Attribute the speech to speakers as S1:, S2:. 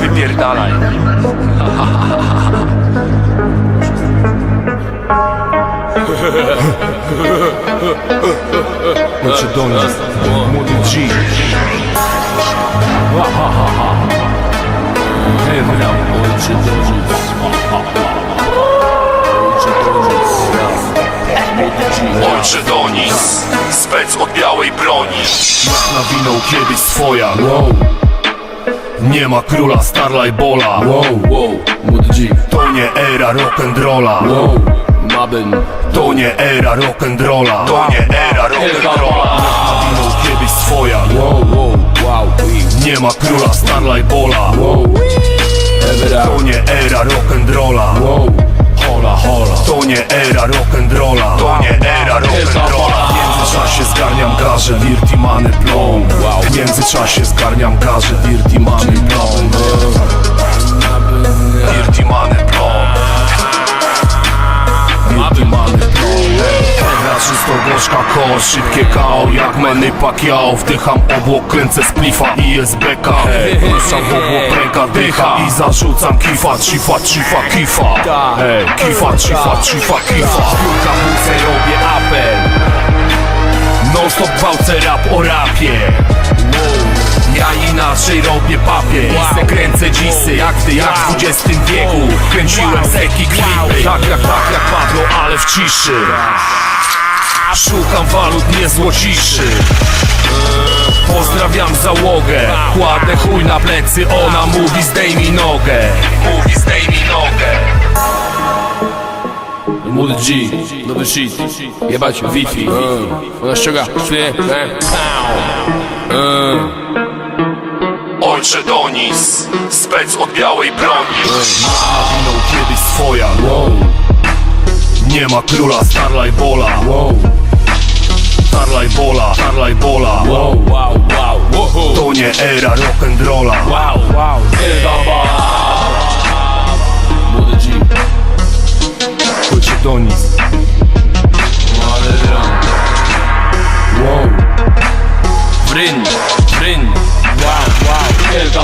S1: Wypierdalaj.
S2: Macedonia, młody G
S1: Wybrał ojczy donic. Ojcze donic. Spec od białej broni.
S2: Nawinął kiedyś swoja wow. Nie ma króla Starlight Bola.
S3: Wow, wow, młody G
S2: To nie era rock'n'rolla.
S3: Wow, Mabyn
S2: To nie era rock'n'rolla. To nie era rock'n'rolla. Nawinął kiedyś swoja
S3: Wow, wow, wow,
S2: Nie ma króla Starlight Bola.
S3: Wow
S2: To nie era rock'n'rolla.
S3: Wow,
S2: Hola, hola. To nie era rock'n'rolla garze, Dirty Money plon W międzyczasie zgarniam garze, Dirty Money plon Dirty Money plon Dirty Money plon Ewa czysto gorzka kosz, szybkie KO Jak Manny Pacquiao Wdycham obłok, kręcę splifa i jest beka. Puszczam w obłok, ręka dycha I zarzucam kifa, cifa, cifa, kifa. Ej, kifa, cifa, cifa, kifa. Piórka apel Non stop gwałcę rap o rapie. Ja inaczej robię papier. Wow. Kręcę dzisy jak ty jak w XX wieku. Kręciłem seki klipy. Tak jak tak jak Pablo, ale w ciszy. Szukam walut nie złociszy. Pozdrawiam załogę. Kładę chuj na plecy Ona mówi zdejmij nogę. Mówi
S3: młody G Nowy shit Jebać Wi-Fi. Ona ściąga. Szwie
S2: Ojcze Donis Spec od białej broni. Nawinął kiedyś swoja.
S3: Wow,
S2: Nie ma króla Starlight Bola.
S3: Wow.
S2: Starlight Bola Starlight Bola.
S3: Wow, wow, wow, wow
S2: To nie era rock'n'rolla
S3: Wow, wow
S2: Ojcze Donis
S3: Wow. Bryn, bryn Wow, wow. Wielka